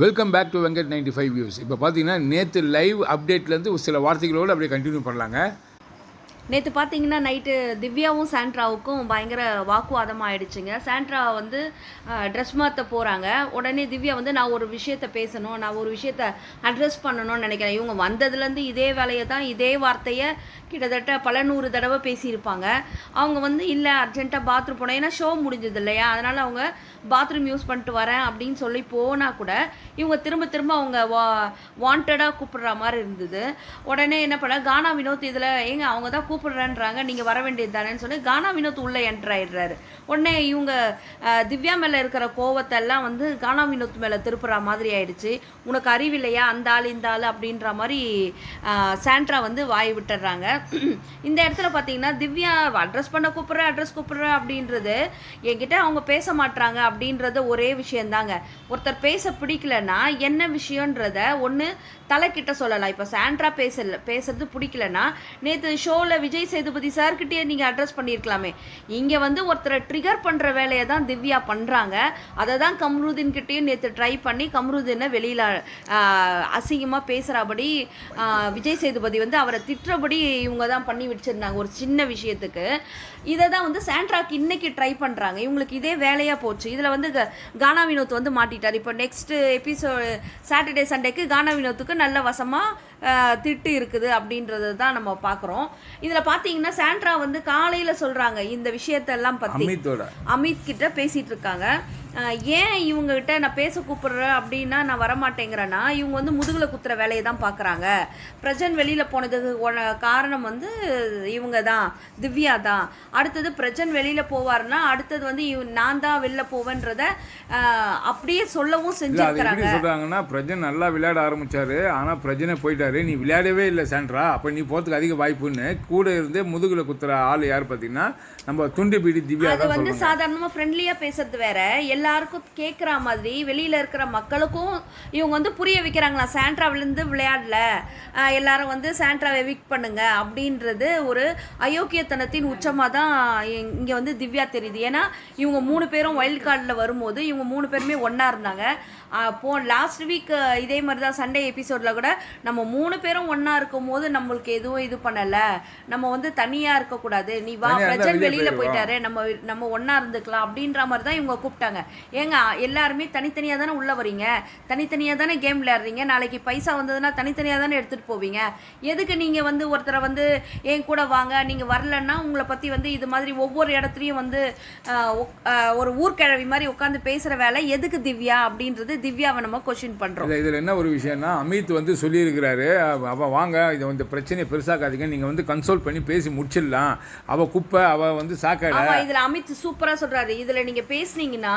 Welcome back to Venkat ninety five views இப்போ பார்த்தீங்கன்னா நேற்று லைவ் அப்டேட்லேருந்து ஒரு சில வார்த்தைகளோடு அப்படியே கண்டினியூ பண்ணலாங்க. நேற்று பார்த்தீங்கன்னா நைட்டு திவ்யாவும் சாண்ட்ராவுக்கும் பயங்கர வாக்குவாதம் ஆயிடுச்சுங்க. சாண்ட்ரா வந்து ட்ரெஸ் மாற்ற போகிறாங்க உடனே திவ்யா வந்து நான் ஒரு விஷயத்த பேசணும். நான் ஒரு விஷயத்த அட்ரஸ் பண்ணணும்னு நினைக்கிறேன். இவங்க வந்ததுலேருந்து இதே வேலையை தான் இதே வார்த்தையை கிட்டத்தட்ட பல நூறு தடவை பேசியிருப்பாங்க. அவங்க வந்து இல்லை அர்ஜென்ட்டாக பாத்ரூம் போனேன் ஏன்னா ஷோ முடிஞ்சது இல்லையா? அதனால் அவங்க பாத்ரூம் யூஸ் பண்ணிட்டு வரேன் அப்படின்னு சொல்லி போனால் கூட இவங்க திரும்ப திரும்ப அவங்க வா வாண்டடாக கூப்பிடுற மாதிரி இருந்தது. உடனே என்ன பண்ண கானா வினோத் இதில் ஏங்க அவங்க தான் கூப்பிடுறேன்றாங்க. நீங்கள் வர வேண்டியது தானேன்னு சொல்லி கானா வினோத் உள்ளே என்ட்ராயிடுறாரு உடனே இவங்க திவ்யா மேலே இருக்கிற கோவத்தெல்லாம் வந்து கானா வினோத் மேலே திருப்புற மாதிரி ஆயிடுச்சு. உனக்கு அறிவில்லையா அந்த ஆள் இந்த ஆள் அப்படின்ற மாதிரி சாண்ட்ரா வந்து வாய் விட்டுறாங்க. இந்த இடத்துல பார்த்தீங்கன்னா திவ்யா அட்ரஸ் பண்ண கூப்பிட்ற அட்ரஸ் கூப்பிட்ற அப்படின்றது என்கிட்ட அவங்க பேச மாட்றாங்க அப்படின்றது ஒரே விஷயந்தாங்க. ஒருத்தர் பேச பிடிக்கலன்னா என்ன விஷயன்றத ஒன்று தலைக்கிட்ட சொல்லலாம். இப்போ சாண்ட்ரா பேசல பேசுறது பிடிக்கலன்னா நேற்று ஷோவில் விஜய் சேதுபதி சார்கிட்டயே நீங்கள் அட்ரஸ் பண்ணியிருக்கலாமே இங்கே வந்து ஒருத்தரை ட்ரிகர் பண்ணுற வேலையை தான் திவ்யா பண்ணுறாங்க அதை தான் கம்ருதீன் கிட்டேயும் நேற்று ட்ரை பண்ணி கம்ருதீனை வெளியில் அசிங்கமாக பேசுகிறபடி விஜய் சேதுபதி வந்து அவரை திட்டுறபடி இவங்க தான் பண்ணி வச்சிருந்தாங்க ஒரு சின்ன விஷயத்துக்கு. இதை தான் வந்து சாண்ட்ராக்கு இன்னைக்கு ட்ரை பண்ணுறாங்க இவங்களுக்கு இதே வேலையாக போச்சு. இதில் வந்து க- கானா வினோத் வந்து மாட்டிட்டார். இப்போ நெக்ஸ்ட்டு எபிசோடு சாட்டர்டே சண்டேக்கு கானா வினோத்துக்கு நல்ல வசமாக திட்டு இருக்குது அப்படின்றது தான் நம்ம பார்க்குறோம். இதில் பார்த்தீங்கன்னா சாண்ட்ரா வந்து காலையில் சொல்கிறாங்க இந்த விஷயத்தெல்லாம் பற்றி அமித் கிட்ட பேசிட்டு இருக்காங்க. ஏன் இவங்க கிட்ட நான் பேச கூப்பிடுறேன் அப்படின்னா நான் வரமாட்டேங்கிறேன்னா இவங்க வந்து முதுகுல குத்துற வேலையை தான் பார்க்குறாங்க பிரஜன் வெளியில் போனதுக்கு காரணம் வந்து இவங்க தான் திவ்யா தான். அடுத்தது பிரஜன் வெளியில் போவார்னா அடுத்தது வந்து இவ- நான் தான் வெளில போவேன்றத அப்படியே சொல்லவும் செஞ்சிருக்கிறாங்க. சொல்கிறாங்கன்னா பிரஜன் நல்லா விளையாட ஆரம்பிச்சாரு. ஆனால் பிரஜனை போயிட்டாரு. நீ விளையாடவே இல்லை சாண்ட்ரா. அப்போ நீ போகிறதுக்கு அதிக வாய்ப்புன்னு கூட இருந்து முதுகில் குத்துற ஆள் யார் பார்த்தீங்கன்னா நம்ம துண்டு பீடி திவ்யா அது வந்து சொல்கிறாங்க சாதாரணமா ஃப்ரெண்ட்லியா பேசுறது வேற. எல்லாருக்கும் கேட்குற மாதிரி வெளியில இருக்கிற மக்களுக்கும் இவங்க வந்து புரிய வைக்கிறாங்களா? சாண்ட்ரா விழுந்து விளையாடல எல்லாரும் வந்து சாண்ட்ராவை எவிக் பண்ணுங்க அப்படின்றது ஒரு அயோக்கியத்தனத்தின் உச்சமாக தான் இங்க- வந்து திவ்யா தெரியுது. ஏன்னா இவங்க மூணு பேரும் வைல்ட் கார்டில் வரும்போது இவங்க மூணு பேருமே ஒண்ணா இருந்தாங்க. போ லாஸ்ட் வீக் இதே மாதிரி தான் சண்டே எபிசோடில் கூட நம்ம மூணு பேரும் ஒண்ணா இருக்கும் போது நம்மளுக்கு எதுவும் இது பண்ணலை. நம்ம வந்து தனியாக இருக்கக்கூடாது. நீ வா பிரஜன் வெளிய வெளியில் போயிட்டாரு. நம்ம நம்ம ஒன்றா இருந்துக்கலாம் அப்படின்ற மாதிரி தான் இவங்க கூப்பிட்டாங்க. ஏங்க எல்லாருமே தனித்தனியாக தானே உள்ளே வரீங்க தனித்தனியாக தானே கேம் விளையாடுறீங்க? நாளைக்கு பைசா வந்ததுன்னா தனித்தனியாக தானே எடுத்துகிட்டு போவீங்க? எதுக்கு நீங்கள் வந்து ஒருத்தரை வந்து என் கூட வாங்க நீங்கள் வரலன்னா உங்களை பற்றி வந்து இது மாதிரி ஒவ்வொரு இடத்துலையும் வந்து ஒரு ஊர்க்கிழவி மாதிரி உட்காந்து பேசுகிற வேலை எதுக்கு திவ்யா அப்படின்றது திவ்யாவை நம்ம கொஷின் பண்ணுறோம் இதில் என்ன ஒரு விஷயம்னா அமித் வந்து சொல்லியிருக்கிறாரு அவ- அவ வாங்க இதை வந்து பிரச்சனையை பெருசாக்காதீங்க நீங்கள் வந்து கன்சோல் பண்ணி பேசி முடிச்சிடலாம். அவள் குப்பை அவள் வந்து சாக்கடை. இதுல அமித் சூப்பரா சொல்றாரு. இதுல நீங்க பேசுனீங்கன்னா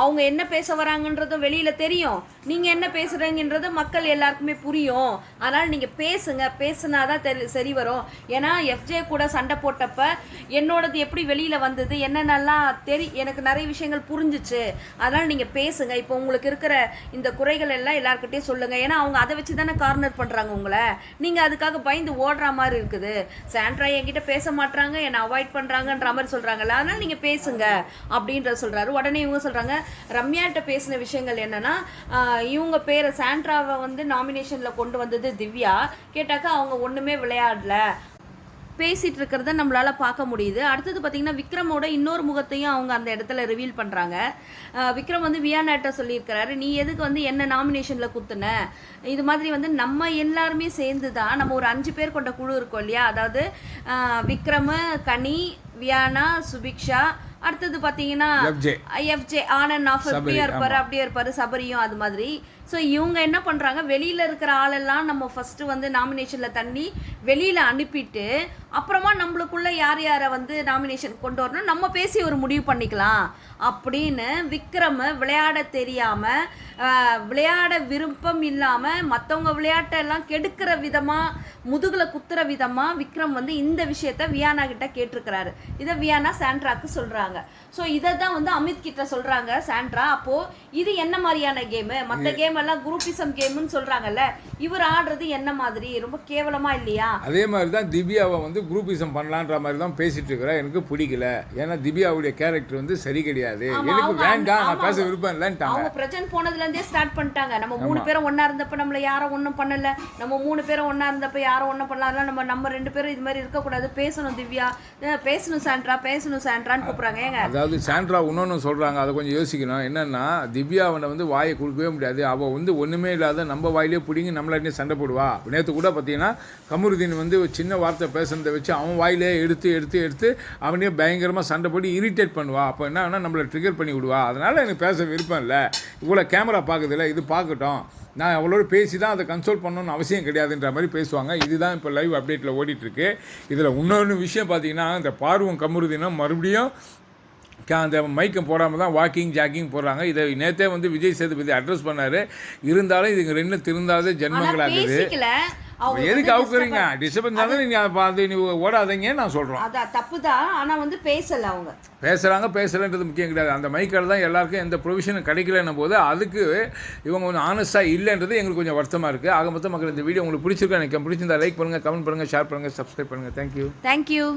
அவங்க என்ன பேச வராங்கன்றதும் வெளியில் தெரியும். நீங்கள் என்ன பேசுகிறீங்கன்றது மக்கள் எல்லாருக்குமே புரியும். அதனால் நீங்கள் பேசுங்க. பேசுனாதான் தெரி சரி வரும். ஏன்னா எஃப்ஜே கூட சண்டை போட்டப்ப என்னோடது எப்படி வெளியில் வந்தது என்னென்னலாம் தெரி எனக்கு நிறைய விஷயங்கள் புரிஞ்சுச்சு. அதனால் நீங்கள் பேசுங்க. இப்போ உங்களுக்கு இருக்கிற இந்த குறைகள் எல்லாம் எல்லாருக்கிட்டே சொல்லுங்கள் ஏன்னா அவங்க அதை வச்சு தானே கார்னர் பண்ணுறாங்க உங்களை. நீங்கள் அதுக்காக பயந்து ஓடுற மாதிரி இருக்குது. சாண்ட்ரா என்கிட்ட பேச மாட்டுறாங்க என்னை அவாய்ட் பண்ணுறாங்கன்ற மாதிரி சொல்கிறாங்கல்ல அதனால் நீங்கள் பேசுங்க. அப்படின்றத சொல்கிறாரு உடனே இவங்க சொல்கிறாங்க ரம்யாட்ட பேசின விஷயங்கள் என்னன்னா இவங்க பேரை சாண்ட்ராவை வந்து நாமினேஷன்ல கொண்டு வந்தது திவ்யா. கேட்டாக்கா அவங்க ஒண்ணுமே விளையாடல. பேசிட்டு இருக்கிறத நம்மளால் பார்க்க முடியுது. அடுத்தது பார்த்தீங்கன்னா விக்ரமோட இன்னொரு முகத்தையும் அவங்க அந்த இடத்துல ரிவீல் பண்ணுறாங்க விக்ரம் வந்து வியானாட்ட சொல்லியிருக்கிறாரு நீ எதுக்கு வந்து என்ன நாமினேஷனில் குத்துன? இது மாதிரி வந்து நம்ம எல்லாருமே சேர்ந்து தான் நம்ம ஒரு அஞ்சு பேர் கொண்ட குழு இருக்கோம் இல்லையா? அதாவது அஹ் விக்ரம கனி வியானா சுபிக்ஷா அடுத்தது பார்த்தீங்கன்னா. FJ on and off Sabari, அப்படியே இருப்பாரு. அப்படியே இருப்பாரு சபரியும் அது மாதிரி ஸோ இவங்க என்ன பண்றாங்க வெளியில இருக்கிற ஆளெல்லாம் நம்ம ஃபர்ஸ்ட் வந்து நாமினேஷன்ல தண்ணி வெளியில அனுப்பிட்டு அப்புறமா நம்மளுக்குள்ள யார் யாரை வந்து நாமினேஷன் கொண்டு வரணும் நம்ம பேசி ஒரு முடிவு பண்ணிக்கலாம் அப்படின்னு விக்ரம் விளையாட தெரியாம ஆஹ், விளையாட விருப்பம் இல்லாம மற்றவங்க விளையாட்டெல்லாம் கெடுக்கிற விதமா முதுகுல குத்துற விதமா விக்ரம் வந்து இந்த விஷயத்த வியானா கிட்ட கேட்டிருக்கிறாரு இதை வியானா சாண்ட்ராக்கு சொல்றாங்க இருக்காங்க ஸோ இதை தான் வந்து அமித் கிட்ட சொல்றாங்க சாண்ட்ரா. அப்போ இது என்ன மாதிரியான கேமு மற்ற கேம் எல்லாம் குரூப்பிசம் கேம்னு சொல்றாங்கல்ல இவர் ஆடுறது என்ன மாதிரி? ரொம்ப கேவலமா இல்லையா? அதே மாதிரி தான் திவ்யாவை வந்து குரூப்பிசம் பண்ணலான்ற மாதிரி தான் பேசிட்டு இருக்கிறா. எனக்கு பிடிக்கல. ஏன்னா திவ்யாவுடைய கேரக்டர் வந்து சரி கிடையாது. எனக்கு வேண்டாம் நான் பேச விருப்பம் இல்லைன்ட்டாங்க. அவங்க பிரசன்ட் போனதுல இருந்தே ஸ்டார்ட் பண்ணிட்டாங்க. நம்ம மூணு பேரும் ஒண்ணா இருந்தப்ப நம்மள யாரும் ஒண்ணும் பண்ணல. நம்ம மூணு பேரும் ஒண்ணா இருந்தப்ப யாரும் ஒண்ணும் பண்ணல. நம்ம நம்ம ரெண்டு பேரும் இது மாதிரி இருக்க கூடாது பேசணும் திவ்யா. பேசணும் சாண்ட்ரா பேசணும் சாண்ட்ரான்னு கூப்பிடுறாங்க. அதாவது சாண்ட்ரா இன்னொன்று சொல்கிறாங்க அதை கொஞ்சம் யோசிக்கணும். என்னென்னா திவ்யாவனை வந்து வாயை கொடுக்கவே முடியாது. அவள் வந்து ஒன்றுமே இல்லாத நம்ம வாயிலே பிடிங்கி நம்மளாட்டியே சண்டை போடுவா. நேற்று கூட பார்த்தீங்கன்னா கமருதீன் வந்து ஒரு சின்ன வார்த்தை பேசுனதை வச்சு அவன் வாயிலே எடுத்து எடுத்து எடுத்து அவனே பயங்கரமாக சண்டை போட்டு இரிட்டேட் பண்ணுவா. அப்போ என்ன ஆனால் நம்மளை ட்ரிகர் பண்ணி விடுவா. அதனால் எனக்கு பேச விருப்பம் இல்லை. இவ்வளோ கேமரா பார்க்குதுல்ல இது பார்க்கட்டும் நான் அவளோட பேசி தான் அதை கன்சோல் பண்ணணும்னு அவசியம் கிடையாதுன்ற மாதிரி பேசுவாங்க. இதுதான் இப்போ லைவ் அப்டேட்டில் ஓடிட்டுருக்கு இதில் இன்னொன்று விஷயம் பார்த்தீங்கன்னா இந்த பார்வம் கமருதீனம் மறுபடியும் அந்த மைக்கம் போடாமல் தான் வாக்கிங் ஜாக்கிங் போடுறாங்க. இதை நேத்தே வந்து விஜய் சேதுபதி அட்ரஸ் பண்ணாரு. இருந்தாலும் இதுங்க ரெண்டு திருந்தாத ஜென்மங்களாகுது எதுக்கு அவுக்குறீங்க டிஸ்டர்பன்ஸ் நீங்கள் அதை பார்த்து நீ ஓடாதீங்க நான் சொல்கிறோம் அதான் தப்புதான். ஆனா வந்து பேசல அவங்க. பேசுகிறாங்க பேசலைன்றது முக்கியம் கிடையாது. அந்த மைக்கில் தான் எல்லாருக்கும் எந்த ப்ரொவிஷனும் கிடைக்கலன்னும் போது அதுக்கு இவங்க கொஞ்சம் ஆனஸ்ட்டாக இல்லைன்றது எங்களுக்கு கொஞ்சம் வருத்தமாக இருக்குது ஆக மொத்தம் மக்கள் இந்த வீடியோ உங்களுக்கு பிடிச்சிருக்கா எனக்கு பிடிச்சிருந்தா லைக் பண்ணுங்கள் கமெண்ட் பண்ணுங்கள் ஷேர் பண்ணுங்கள் சப்ஸ்கிரைப் பண்ணுங்கள் தேங்க்யூ தேங்க்யூ